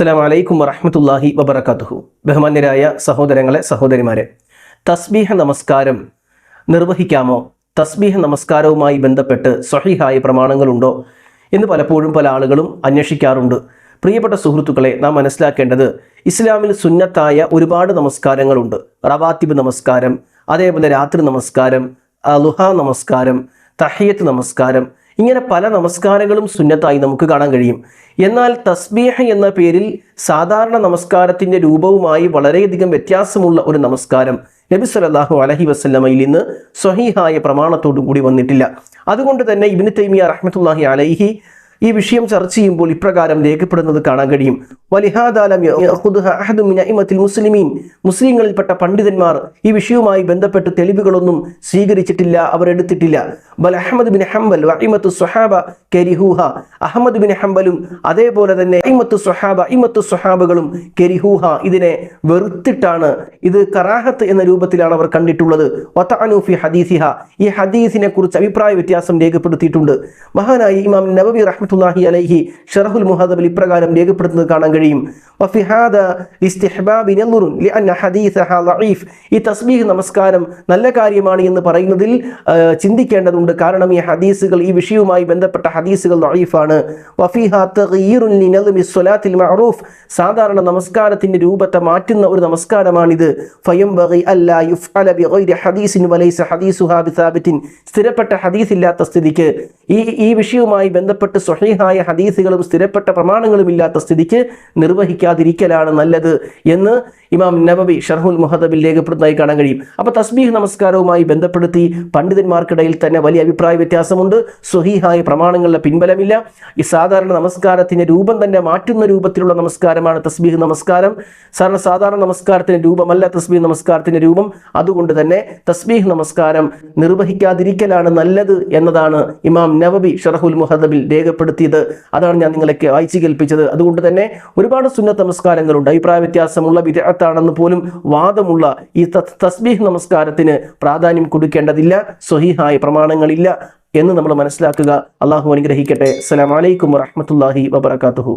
അസ്സാം വലൈക്കും വറഹമത്തല്ലാഹി വബർക്കാത്തുഹു ബഹുമാന്യരായ സഹോദരങ്ങളെ സഹോദരിമാരെ തസ്ബീഹ നമസ്കാരം നിർവഹിക്കാമോ? തസ്ബീഹ നമസ്കാരവുമായി ബന്ധപ്പെട്ട് സ്വഹിഹായ പ്രമാണങ്ങളുണ്ടോ എന്ന് പലപ്പോഴും പല ആളുകളും അന്വേഷിക്കാറുണ്ട്. പ്രിയപ്പെട്ട സുഹൃത്തുക്കളെ നാം മനസ്സിലാക്കേണ്ടത് ഇസ്ലാമിൽ സുന്നത്തായ ഒരുപാട് നമസ്കാരങ്ങളുണ്ട്. റവാത്തിബ് നമസ്കാരം അതേപോലെ രാത്രി നമസ്കാരം ലുഹ നമസ്കാരം തഹയ്യത്ത് നമസ്കാരം ഇങ്ങനെ പല നമസ്കാരങ്ങളും സുന്നത്തായി നമുക്ക് കാണാൻ കഴിയും. എന്നാൽ തസ്ബീഹ എന്ന പേരിൽ സാധാരണ നമസ്കാരത്തിന്റെ രൂപവുമായി വളരെയധികം വ്യത്യാസമുള്ള ഒരു നമസ്കാരം നബി സല്ലല്ലാഹു അലഹി വസ്ല്ലമയിൽ നിന്ന് സ്വഹീഹായ പ്രമാണത്തോടു കൂടി വന്നിട്ടില്ല. അതുകൊണ്ട് തന്നെ ഇബിന് തൈമിയ റഹ്മത്തുല്ലാഹി അലൈഹി ഈ വിഷയം ചർച്ച ചെയ്യുമ്പോൾ ഇപ്രകാരം രേഖപ്പെടുന്നത് കാണാൻ കഴിയും. മുസ്ലിമീൻ. മുസ്ലിങ്ങളിൽപ്പെട്ട പണ്ഡിതന്മാർ ഈ വിഷയവുമായി ബന്ധപ്പെട്ട് തെളിവുകളൊന്നും സ്വീകരിച്ചിട്ടില്ല അവർ എടുത്തിട്ടില്ല. ബൽ അഹമ്മദ് ബിൻ ഹംബൽ സുഹാബ കെരിഹൂഹ. അഹമ്മദ് ബിൻ ഹംബലും അതേപോലെ തന്നെ സുഹാബ ഇമത്ത് സുഹാബകളും കെരിഹൂഹ. ഇതിനെ വെറുത്തിട്ടാണ് ഇത് കറാഹത്ത് എന്ന രൂപത്തിലാണ് അവർ കണ്ടിട്ടുള്ളത്. ഹദീസിഹ. ഈ ഹദീസിനെ കുറിച്ച് അഭിപ്രായ വ്യത്യാസം രേഖപ്പെടുത്തിയിട്ടുണ്ട്. മഹാനായി ഇമാം നബബി നബവി റഹ്മത്തുല്ലാഹി അലൈഹി ഷറഹുൽ മുഹദബിൽ ഇപ്രകാരം രേഖപ്പെടുത്തുന്നത് കാണാൻ കഴിയും. ഈ തസ്ബീഹ് നമസ്കാരം നല്ല കാര്യമാണ് എന്ന് പറയുന്നതിൽ ചിന്തിക്കേണ്ടതുണ്ട്. കാരണം ഈ ഹദീസുകൾ ഈ വിഷയവുമായി ബന്ധപ്പെട്ട ഹദീസുകൾ ളഈഫാണ് വഫീഹ ലി ലിനൾമി സ്വലാത്തിൽ മഅറൂഫ്. സാധാരണ നമസ്കാരത്തിന്റെ രൂപത്തെ മാറ്റുന്ന ഒരു നമസ്കാരമാണിത്. ബിഗൈരി ഹദീസിൻ സ്ഥിരപ്പെട്ട ഹദീസ് ഇല്ലാത്ത സ്ഥിതിക്ക്. ഈ ഈ വിഷയവുമായി ബന്ധപ്പെട്ട് സ്വഹീഹായ ഹദീസുകളും സ്ഥിരപ്പെട്ട പ്രമാണങ്ങളും ഇല്ലാത്ത സ്ഥിതിക്ക് നിർവഹിക്കാതിരിക്കലാണ് നല്ലത് എന്ന് ഇമാം നബബി ഷർഹുൽ മുഹദബിൽ രേഖപ്പെടുന്നതായി കാണാൻ കഴിയും. അപ്പോൾ തസ്ബീഹ് നമസ്കാരവുമായി ബന്ധപ്പെടുത്തി പണ്ഡിതന്മാർക്കിടയിൽ തന്നെ വലിയ അഭിപ്രായ വ്യത്യാസമുണ്ട്. സ്വഹീഹായ പ്രമാണങ്ങളുടെ പിൻബലമില്ല. ഈ സാധാരണ നമസ്കാരത്തിന്റെ രൂപം തന്നെ മാറ്റുന്ന രൂപത്തിലുള്ള നമസ്കാരമാണ് തസ്ബീഹ് നമസ്കാരം. സാറിന് സാധാരണ നമസ്കാരത്തിന്റെ രൂപമല്ല തസ്ബീഹ് നമസ്കാരത്തിന്റെ രൂപം. അതുകൊണ്ട് തന്നെ തസ്ബീഹ് നമസ്കാരം നിർവഹിക്കാതിരിക്കലാണ് നല്ലത് എന്നതാണ് ഇമാം നവബി ഷറഹുൽ മുഹദബിൽ രേഖപ്പെടുത്തിയത് അതാണ് ഞാൻ നിങ്ങളൊക്കെ വായിച്ചു കേൾപ്പിച്ചത് അതുകൊണ്ട് തന്നെ ഒരുപാട് സുന്നത്ത് നമസ്കാരങ്ങളുണ്ട്. അഭിപ്രായ വ്യത്യാസമുള്ള വിദഗ്ധാണെന്ന് പോലും വാദമുള്ള ഈ തസ്ബീഹ് നമസ്കാരത്തിന് പ്രാധാന്യം കൊടുക്കേണ്ടതില്ല. സ്വഹീഹായ പ്രമാണങ്ങളില്ല എന്ന് നമ്മൾ മനസ്സിലാക്കുക. അള്ളാഹു അനുഗ്രഹിക്കട്ടെ. അസ്സലാമലൈക്കും വറഹമത്തല്ലാഹി വബർക്കാത്തുഹു